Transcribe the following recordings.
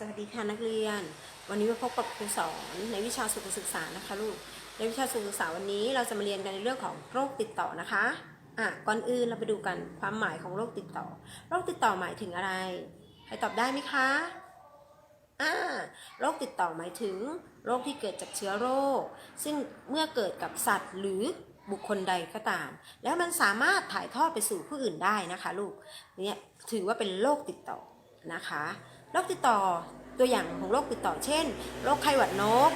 สวัสดีค่ะนักเรียน วันนี้มาพบกับครูสอนในวิชาสุขศึกษานะคะลูกในวิชาสุขศึกษาวันนี้เราจะมาเรียนกันในเรื่องของโรคติดต่อนะคะอะก่อนอื่นเราไปดูกันความหมายของโรคติดต่อ โรคติดต่อหมายถึงอะไรใครตอบได้ไหมคะอ่าโรคติดต่อหมายถึงโรคที่เกิดจากเชื้อโรค ซึ่งเมื่อเกิดกับสัตว์หรือบุคคลใดก็ตาม แล้วมันสามารถถ่ายทอดไปสู่ผู้อื่นได้นะคะ ลูกเนี่ยถือว่าเป็นโรคติดต่อนะคะ รคติดต่อตัวอย่างของโรคติดต่อเช่นโรคไข้หวัดนก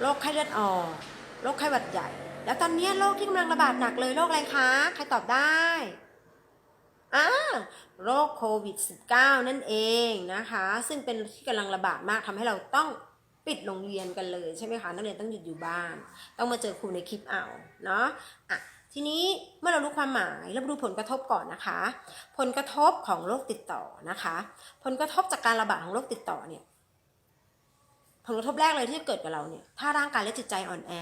โรคไข้เลือดออกโรคไข้หวัดใหญ่ แล้วตอนนี้โรคที่กำลังระบาดหนักเลยโรคอะไรคะใครตอบได้อ่าโรคโควิด -19 นั่นเองนะคะ ซึ่งเป็นที่กำลังระบาดมากทำให้เราต้องปิดโรงเรียนกันเลยใช่ไหมคะนักเรียนต้องหยุดอยู่บ้าน ต้องมาเจอครูในคลิปเอาเนาะอะ ทีนี้เมื่อเรารู้ความหมายเราดูผลกระทบก่อนนะคะ ผลกระทบของโรคติดต่อนะคะ ผลกระทบจากการระบาดของโรคติดต่อเนี่ยผลกระทบแรกเลยที่เกิดกับเราเนี่ย ถ้าร่างกายและจิตใจอ่อนแอ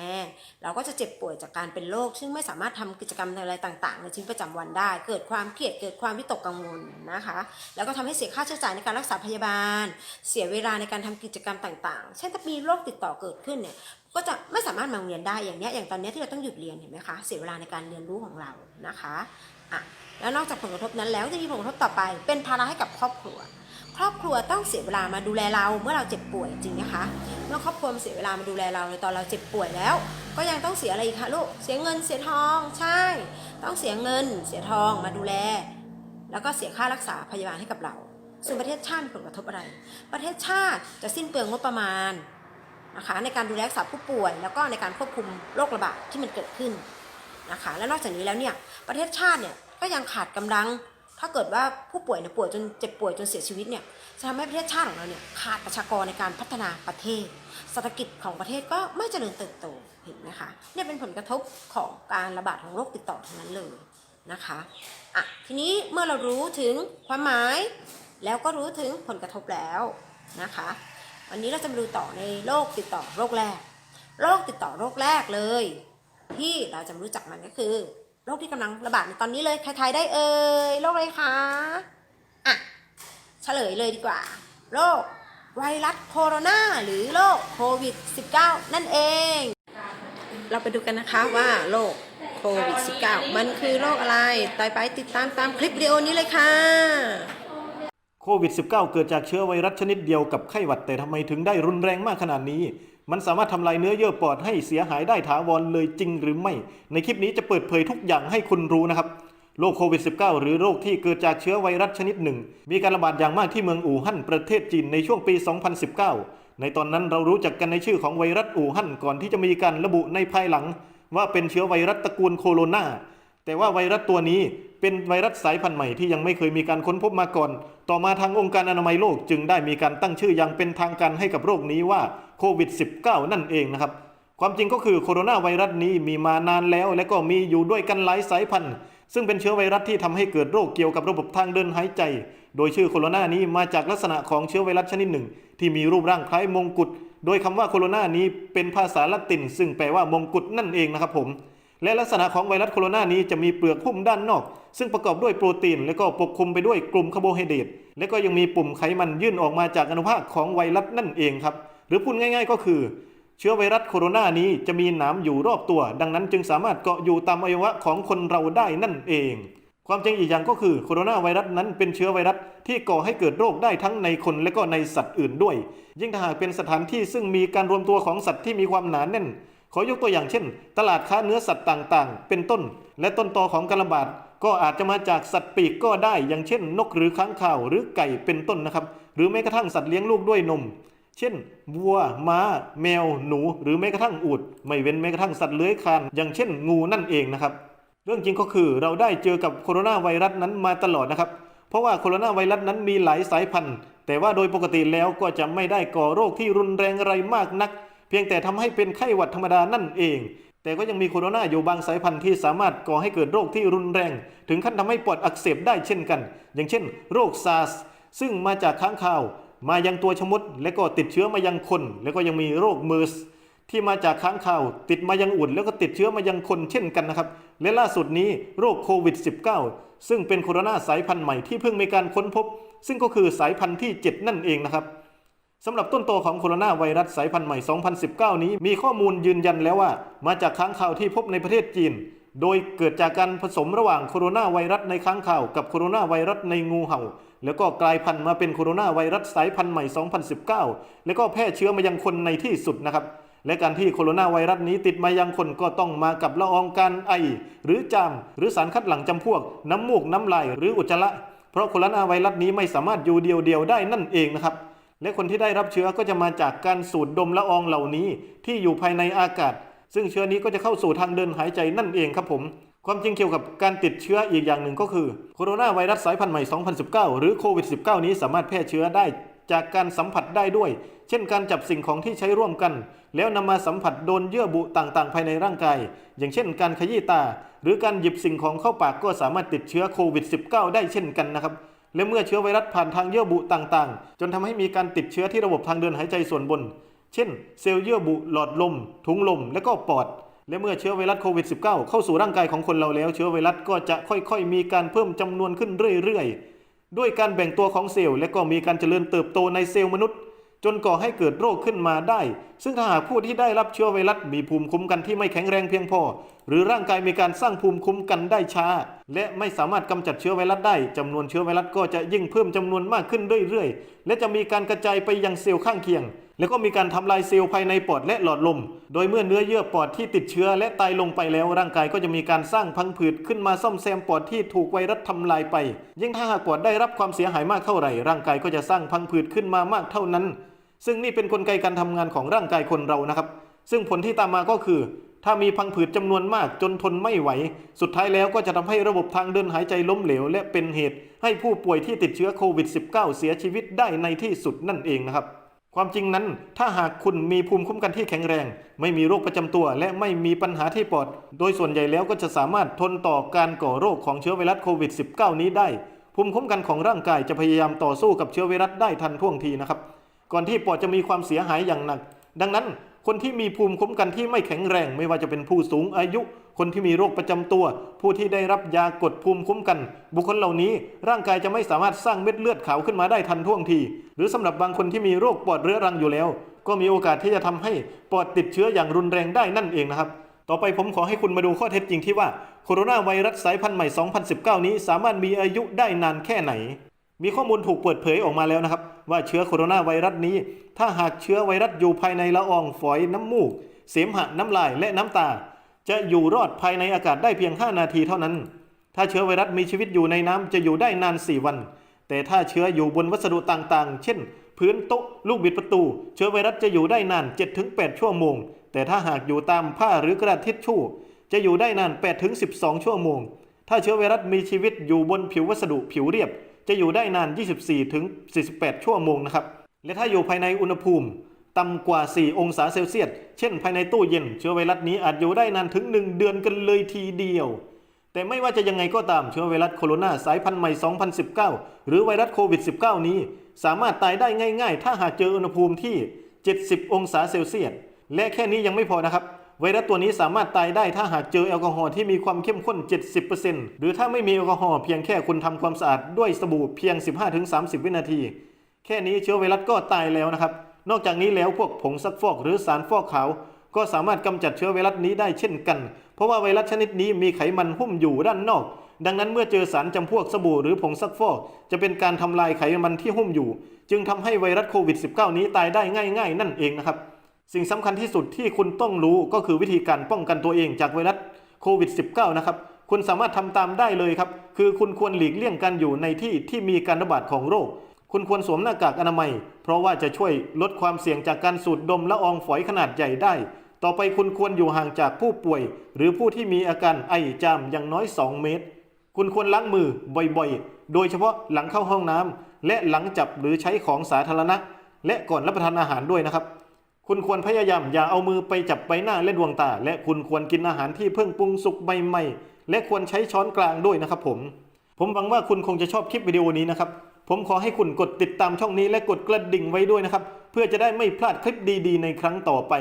เราก็จะเจ็บป่วยจากการเป็นโรค ซึ่งไม่สามารถทำกิจกรรมอะไรต่างๆ ในชีวิตประจำวันได้ เกิดความเครียด เกิดความวิตกกังวลนะคะ แล้วก็ทำให้เสียค่าใช้จ่ายในการรักษาพยาบาล เสียเวลาในการทำกิจกรรมต่างๆ เช่นถ้ามีโรคติดต่อเกิดขึ้นเนี่ย ก็จะไม่สามารถมาโรงเรียนได้อย่างเนี้ยอย่างตอนนี้ที่เราต้องหยุดเรียนเห็นไหมคะเสียเวลาในการเรียนรู้ของเรานะคะอะแล้วนอกจากผลกระทบนั้นแล้วจะมีผลกระทบต่อไป เป็นภาระให้กับครอบครัว ครอบครัวต้องเสียเวลามาดูแลเราเมื่อเราเจ็บป่วยจริงนะคะเมื่อครอบครัวมาเสียเวลามาดูแลเราในตอนเราเจ็บป่วยแล้ว ก็ยังต้องเสียอะไรอีกคะลูกเสียเงินเสียทองใช่ ต้องเสียเงิน เสียทองมาดูแล แล้วก็เสียค่ารักษาพยาบาลให้กับเราส่วนประเทศชาติมีผลกระทบอะไร ประเทศชาติจะสิ้นเปลืองงบประมาณ นะคะในการดูแลรักษาผู้ป่วย แล้วก็ในการควบคุมโรคระบาดที่มันเกิดขึ้นนะคะและนอกจากนี้แล้วเนี่ยประเทศชาติเนี่ยก็ยังขาดกำลัง ถ้าเกิดว่าผู้ป่วยเนี่ยป่วยจนเจ็บป่วยจนเสียชีวิตเนี่ยจะทำให้ประเทศชาติของเราเนี่ยขาดประชากรในการพัฒนาประเทศเศรษฐกิจของประเทศก็ไม่เจริญเติบโตเห็นไหมคะเนี่ยเป็นผลกระทบของการระบาดของโรคติดต่อทั้งนั้นเลยนะคะอะทีนี้เมื่อเรารู้ถึงความหมาย แล้วก็รู้ถึงผลกระทบแล้วนะคะ วันนี้เราจะมาดูต่อในโรคติดต่อโรคแรก โรคติดต่อโรคแรกเลย ที่เราจะรู้จักมันก็คือ โรคที่กำลังระบาดในตอนนี้เลยใครทายได้เอ่ยโรคอะไรคะอะเฉลยเลยดีกว่า โรคไวรัสโคโรนาหรือโรคโควิด -19 นั่นเอง เราไปดูกันนะคะว่าโรคโควิด -19 มันคือโรคอะไรต่อไปติดตามตามคลิปวิดีโอนี้เลยค่ะ โควิด -19 เกิดจากเชื้อไวรัสชนิดเดียวกับไข้หวัดแต่ทำไมถึงได้รุนแรงมากขนาดนี้ มันสามารถทำลายเนื้อเยื่อปอดให้เสียหายได้ถาวรเลยจริงหรือไม่ ในคลิปนี้จะเปิดเผยทุกอย่างให้คุณรู้นะครับโรคโควิด -19 หรือโรคที่เกิดจากเชื้อไวรัสชนิดหนึ่ง มีการระบาดอย่างมากที่เมืองอู่ฮั่นประเทศจีนในช่วงปี 2019 ในตอนนั้นเรารู้จักกันในชื่อของไวรัสอู่ฮั่นก่อนที่จะมีการระบุในภายหลัง ว่าเป็นเชื้อไวรัสตระกูลโคโรนาแต่ว่าไวรัสตัวนี้ เป็นไวรัสสายพันธุ์ใหม่ที่ยังไม่เคยมีการค้นพบมาก่อน ต่อมาทางองค์การอนามัยโลกจึงได้มีการตั้งชื่ออย่างเป็นทางการให้กับโรคนี้ว่าโควิด -19 นั่นเองนะครับ ความจริงก็คือโคโรนาไวรัสนี้มีมานานแล้ว และก็มีอยู่ด้วยกันหลายสายพันธุ์ ซึ่งเป็นเชื้อไวรัสที่ทำให้เกิดโรคเกี่ยวกับระบบทางเดินหายใจ โดยชื่อโคโรนานี้มาจากลักษณะของเชื้อไวรัสชนิดหนึ่ง ที่มีรูปร่างคล้ายมงกุฎ โดยคำว่าโคโรนานี้เป็นภาษาละติน ซึ่งแปลว่ามงกุฎนั่นเองนะครับผม และลักษณะของไวรัสโคโรนานี้จะมีเปลือกหุ้มด้านนอก ซึ่งประกอบด้วยโปรตีน และก็ปกคลุมไปด้วยกลุ่มคาร์โบไฮเดรตและก็ยังมีปุ่มไขมันยื่นออกมาจากอนุภาคของไวรัสนั่นเองครับ หรือพูดง่าย ๆ ก็คือ เชื้อไวรัสโคโรนานี้จะมีหนามอยู่รอบตัว ดังนั้นจึงสามารถเกาะอยู่ตามอวัยวะของคนเราได้นั่นเอง ความจริงอีกอย่างก็คือโคโรนาไวรัสนั้นเป็นเชื้อไวรัสที่ก่อให้เกิดโรคได้ทั้งในคนและก็ในสัตว์อื่นด้วย ยิ่งถ้าหากเป็นสถานที่ซึ่งมีการรวมตัวของสัตว์ที่มีความหนาแน่น ขอยกตัวอย่างเช่น ตลาดค้าเนื้อสัตว์ต่างๆ เป็นต้น และต้นตอของการระบาดก็อาจจะมาจากสัตว์ปีกก็ได้อย่างเช่น นกหรือค้างคาวหรือไก่เป็นต้นนะครับ หรือแม้กระทั่งสัตว์เลี้ยงลูกด้วยนม เช่นวัว ม้า แมว หนู หรือแม้กระทั่งอูฐไม่เว้นแม้กระทั่งสัตว์เลื้อยคลานอย่างเช่น งูนั่นเองนะครับ เรื่องจริงก็คือเราได้เจอกับโคโรนาไวรัสนั้นมาตลอดนะครับ เพราะว่าโคโรนาไวรัสนั้นมีหลายสายพันธุ์ แต่ว่าโดยปกติแล้วก็จะไม่ได้ก่อโรคที่รุนแรงอะไรมากนัก เพียงแต่ทำให้เป็นไข้หวัดธรรมดานั่นเอง แต่ก็ยังมีโคโรนาอยู่บางสายพันธุ์ที่สามารถก่อให้เกิดโรคที่รุนแรง ถึงขั้นทำให้ปอดอักเสบได้เช่นกัน อย่างเช่น โรคซาร์สซึ่งมาจากค้างคาว มายังตัวชมด และก็ติดเชื้อมายังคน แล้วก็ยังมีโรคเมอร์สที่มาจากค้างคาว ติดมายังอุ่น แล้วก็ติดเชื้อมายังคนเช่นกันนะครับ และล่าสุดนี้โรคโควิด -19 ซึ่งเป็นโคโรนาสายพันธุ์ใหม่ที่เพิ่งมีการค้นพบ ซึ่งก็คือสายพันธุ์ที่ 7 นั่นเองนะครับ สำหรับต้นตอของโคโรนาไวรัสสายพันธุ์ใหม่ 2019 นี้มีข้อมูลยืนยันแล้วว่า มาจากค้างคาวที่พบในประเทศจีน โดยเกิดจากการผสมระหว่างโคโรนาไวรัสในค้างคาวกับโคโรนาไวรัสในงูเห่า แล้วก็กลายพันธุ์มาเป็นโคโรนาไวรัสสายพันธุ์ใหม่ 2019 แล้วก็แพร่เชื้อมายังคนในที่สุดนะครับและการที่โคโรนาไวรัสนี้ติดมายังคนก็ต้องมากับละอองการไอ หรือจาม หรือสารคัดหลั่งจำพวก น้ำมูกน้ำลายหรืออุจจาระเพราะโคโรนาไวรัสนี้ไม่สามารถอยู่เดียวๆได้นั่นเองนะครับ และคนที่ได้รับเชื้อก็จะมาจากการสูดดมละอองเหล่านี้ที่อยู่ภายในอากาศ ซึ่งเชื้อนี้ก็จะเข้าสู่ทางเดินหายใจนั่นเองครับผม ความจริงเกี่ยวกับการติดเชื้ออีกอย่างหนึ่งก็คือโคโรนาไวรัสสายพันธุ์ใหม่ 2019 หรือโควิด -19 นี้สามารถแพร่เชื้อได้จากการสัมผัสได้ด้วย เช่นการจับสิ่งของที่ใช้ร่วมกัน แล้วนำมาสัมผัสโดนเยื่อบุต่างๆ ภายในร่างกาย อย่างเช่น การขยี้ตา หรือการหยิบสิ่งของเข้าปากก็สามารถติดเชื้อโควิด -19 ได้เช่นกันนะครับ และเมื่อเชื้อไวรัสผ่านทางเยื่อบุต่างๆ จนทำให้มีการติดเชื้อที่ระบบทางเดินหายใจส่วนบน เช่น เซลล์เยื่อบุหลอดลม ถุงลม และก็ปอด และเมื่อเชื้อไวรัสโควิด -19 เข้าสู่ร่างกายของคนเราแล้ว เชื้อไวรัสก็จะค่อยๆ มีการเพิ่มจำนวนขึ้นเรื่อยๆ ด้วยการแบ่งตัวของเซลล์และก็มีการเจริญเติบโตในเซลล์มนุษย์ จนก่อให้เกิดโรคขึ้นมาได้ ซึ่งถ้าหากผู้ที่ได้รับเชื้อไวรัสมีภูมิคุ้มกันที่ไม่แข็งแรงเพียงพอ หรือร่างกายมีการสร้างภูมิคุ้มกันได้ช้า และไม่สามารถกำจัดเชื้อไวรัสได้จำนวนเชื้อไวรัสก็จะยิ่งเพิ่มจำนวนมากขึ้นเรื่อยๆ และจะมีการกระจายไปยังเซลล์ข้างเคียง แล้วก็มีการทำลายเซลล์ภายในปอดและหลอดลม โดยเมื่อเนื้อเยื่อปอดที่ติดเชื้อและตายลงไปแล้ว ร่างกายก็จะมีการสร้างพังผืดขึ้นมาซ่อมแซมปอดที่ถูกไวรัสทำลายไป ยิ่งถ้าหากปอดได้รับความเสียหายมากเท่าไหร่ ร่างกายก็จะสร้างพังผืดขึ้นมามากเท่านั้น ซึ่งนี่เป็นนกลไกการทำงานของร่างกายคนเรานะครับ ซึ่งผลที่ตามมาก็คือ ถ้ามีพังผืดจำนวนมากจนทนไม่ไหว สุดท้ายแล้วก็จะทำให้ระบบทางเดินหายใจล้มเหลว และเป็นเหตุให้ผู้ป่วยที่ติดเชื้อโควิด -19 เสียชีวิตได้ในที่สุดนั่นเองนะครับความจริงนั้น ถ้าหากคุณมีภูมิคุ้มกันที่แข็งแรง ไม่มีโรคประจำตัว และไม่มีปัญหาที่ปอด โดยส่วนใหญ่แล้วก็จะสามารถทนต่อการก่อโรคของเชื้อไวรัสโควิด -19 นี้ได้ ภูมิคุ้มกันของร่างกายจะพยายามต่อสู้กับเชื้อไวรัสได้ทันท่วงทีนะครับ ก่อนที่ปอดจะมีความเสียหายอย่างหนัก ดังนั้น คนที่มีภูมิคุ้มกันที่ไม่แข็งแรง ไม่ว่าจะเป็นผู้สูงอายุ คนที่มีโรคประจำตัว ผู้ที่ได้รับยากดภูมิคุ้มกัน บุคคลเหล่านี้ ร่างกายจะไม่สามารถสร้างเม็ดเลือดขาวขึ้นมาได้ทันท่วงที หรือสำหรับบางคนที่มีโรคปอดเรื้อรังอยู่แล้ว ก็มีโอกาสที่จะทำให้ปอดติดเชื้ออย่างรุนแรงได้นั่นเองนะครับต่อไปผมขอให้คุณมาดูข้อเท็จจริงที่ว่าโคโรนาไวรัสสายพันธุ์ใหม่ 2019 นี้สามารถมีอายุได้นานแค่ไหน มีข้อมูลถูกเปิดเผยออกมาแล้วนะครับ ว่าเชื้อโคโรนาไวรัสนี้ ถ้าหากเชื้อไวรัสอยู่ภายในละอองฝอยน้ำมูก เสมหะน้ำลายและน้ำตา จะอยู่รอดภายในอากาศได้เพียง 5 นาทีเท่านั้น ถ้าเชื้อไวรัสมีชีวิตอยู่ในน้ำจะอยู่ได้นาน 4 วัน แต่ถ้าเชื้ออยู่บนวัสดุต่างๆ เช่น พื้นโต๊ะลูกบิดประตู เชื้อไวรัสจะอยู่ได้นาน 7-8 ชั่วโมง แต่ถ้าหากอยู่ตามผ้าหรือกระดาษทิชชู่ จะอยู่ได้นาน 8-12 ชั่วโมง ถ้าเชื้อไวรัสมีชีวิตอยู่บนผิววัสดุผิวเรียบ จะอยู่ได้นาน 24 ถึง 48 ชั่วโมงนะครับ และถ้าอยู่ภายในอุณหภูมิต่ำกว่า 4 องศาเซลเซียส เช่นภายในตู้เย็น เชื้อไวรัสนี้อาจอยู่ได้นานถึง 1 เดือนกันเลยทีเดียว แต่ไม่ว่าจะยังไงก็ตามเชื้อไวรัสโคโรนาสายพันธุ์ใหม่ 2019 หรือไวรัสโควิด -19 นี้ สามารถตายได้ง่าย ๆ ถ้าหากเจออุณหภูมิที่ 70 องศาเซลเซียส และแค่นี้ยังไม่พอนะครับ ไวรัสตัวนี้สามารถตายได้ถ้าหากเจอแอลกอฮอล์ที่มีความเข้มข้น 70%หรือถ้าไม่มีแอลกอฮอล์เพียงแค่คุณทำความสะอาดด้วยสบู่เพียง 15-30 วินาที แค่นี้เชื้อไวรัสก็ตายแล้วนะครับ นอกจากนี้แล้วพวกผงซักฟอกหรือสารฟอกขาว ก็สามารถกำจัดเชื้อไวรัสนี้ได้เช่นกัน เพราะว่าไวรัสชนิดนี้มีไขมันหุ้มอยู่ด้านนอก ดังนั้นเมื่อเจอสารจำพวกสบู่หรือผงซักฟอก จะเป็นการทำลายไขมันที่หุ้มอยู่ จึงทำให้ไวรัสโควิด -19 นี้ตายได้ง่าย ๆ นั่นเองนะครับ สิ่งสำคัญที่สุดที่คุณต้องรู้ก็คือวิธีการป้องกันตัวเองจากไวรัสโควิด -19 นะครับ คุณสามารถทำตามได้เลยครับ คือคุณควรหลีกเลี่ยงการอยู่ในที่ที่มีการระบาดของโรค คุณควรสวมหน้ากากอนามัย เพราะว่าจะช่วยลดความเสี่ยงจากการสูดดมละอองฝอยขนาดใหญ่ได้ ต่อไปคุณควรอยู่ห่างจากผู้ป่วย หรือผู้ที่มีอาการไอจามอย่างน้อย 2 เมตร คุณควรล้างมือบ่อยๆ โดยเฉพาะหลังเข้าห้องน้ำและหลังจับหรือใช้ของสาธารณะ และก่อนรับประทานอาหารด้วยนะครับ คุณควรพยายามอย่าเอามือไปจับใบหน้าและดวงตา และคุณควรกินอาหารที่เพิ่งปรุงสุกใหม่ๆ และควรใช้ช้อนกลางด้วยนะครับผม ผมหวังว่าคุณคงจะชอบคลิปวิดีโอนี้นะครับ ผมขอให้คุณกดติดตามช่องนี้และกดกระดิ่งไว้ด้วยนะครับ เพื่อจะได้ไม่พลาดคลิปดีๆ ในครั้งต่อไป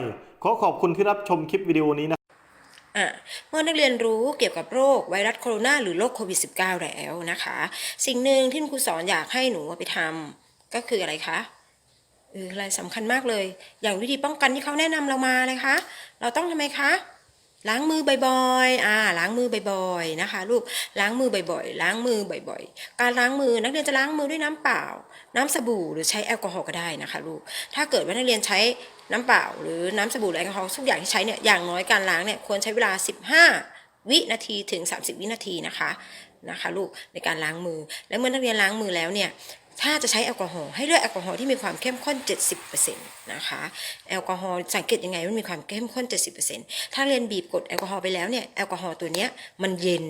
ขอขอบคุณที่รับชมคลิปวิดีโอนี้นะเมื่อนักเรียนรู้เกี่ยวกับโรคไวรัสโคโรนาหรือโรคโควิด -19 แล้วนะคะ สิ่งหนึ่งที่ครูสอนอยากให้หนูไปทำก็คืออะไรคะ เอออะไรสำคัญมากเลย อย่างวิธีป้องกันที่เขาแนะนำเรามาเลยคะ เราต้องทำไมคะ ล้างมือบ่อยๆ อ่า ล้างมือบ่อยๆ นะคะ ลูก ล้างมือบ่อยๆ ล้างมือบ่อยๆ การล้างมือนักเรียนจะล้างมือด้วยน้ำเปล่า น้ำสบู่หรือใช้แอลกอฮอล์ก็ได้นะคะลูก ถ้าเกิดว่านักเรียนใช้น้ำเปล่า หรือน้ำสบู่หรือแอลกอฮอล์ทุกอย่างที่ใช้เนี่ย อย่างน้อยการล้างเนี่ยควรใช้เวลา 15 วินาทีถึง 30 วินาทีนะคะนะคะลูกในการล้างมือและเมื่อนักเรียนล้างมือแล้วเนี่ย ถ้าจะใช้แอลกอฮอล์ให้เลือกแอลกอฮอล์ที่มีความเข้มข้น 70%นะคะแอลกอฮอล์สังเกตยังไงมันมีความเข้มข้น 70%ถ้าเรียนบีบกดแอลกอฮอล์ไปแล้วเนี่ยแอลกอฮอล์ตัวเนี้ยมันเย็น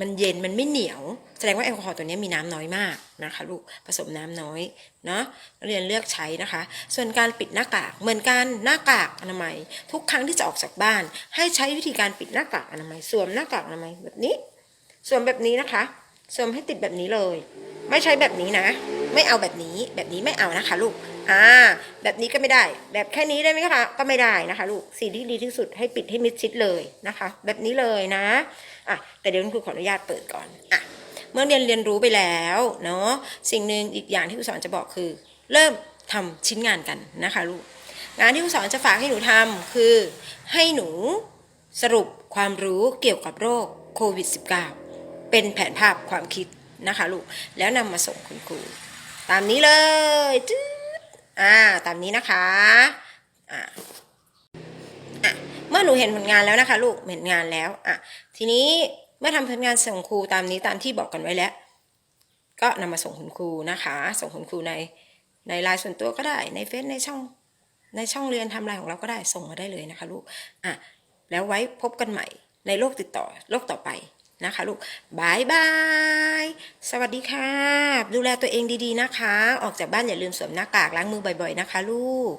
มันเย็นมันไม่เหนียว แสดงว่าแอลกอฮอล์ตัวเนี้ยมีน้ำน้อยมากนะคะลูกผสมน้ำน้อยเนาะเรียนเลือกใช้นะคะ ส่วนการปิดหน้ากากเหมือนกันหน้ากากอนามัย ทุกครั้งที่จะออกจากบ้าน ให้ใช้วิธีการปิดหน้ากากอนามัยสวมหน้ากากอนามัยแบบนี้สวมแบบนี้นะคะสวมให้ติดแบบนี้เลย ไม่ใช้แบบนี้นะ ไม่เอาแบบนี้ แบบนี้ไม่เอานะคะ ลูก อ่า แบบนี้ก็ไม่ได้ แบบแค่นี้ได้ไหมคะ ก็ไม่ได้นะคะ ลูกสิ่งที่ดีที่สุดให้ปิดให้มิดชิดเลยนะคะ แบบนี้เลยนะ อะ แต่เดี๋ยวคุณครูขออนุญาตเปิดก่อน อะ เมื่อเรียนเรียนรู้ไปแล้วเนาะ สิ่งหนึ่งอีกอย่างที่ครูสอนจะบอกคือ เริ่มทำชิ้นงานกันนะคะ ลูก งานที่ครูสอนจะฝากให้หนูทำคือ ให้หนูสรุปความรู้เกี่ยวกับโรคโควิด -19 เป็นแผนภาพความคิด นะคะลูกแล้วนำมาส่งคุณครู ตามนี้เลยจืดอ่าตามนี้นะคะอ่าเมื่อหนูเห็นผลงานแล้วนะคะ ลูกเห็นงานแล้วอะทีนี้เมื่อทำผลงานส่งครูตามนี้ตามที่บอกกันไว้แล้ว ก็นำมาส่งคุณครูนะคะ ส่งคุณครูในในไลน์ส่วนตัวก็ได้ในเฟซในช่องในช่องเรียนทำอะไรของเราก็ได้ส่งมาได้เลยนะคะลูกอะแล้วไว้พบกันใหม่ในโลกติดต่อโลกต่อไป นะคะลูกบายบาย สวัสดีค่ะ ดูแลตัวเองดีๆนะคะ ออกจากบ้านอย่าลืมสวมหน้ากากล้างมือบ่อยๆนะคะ ลูก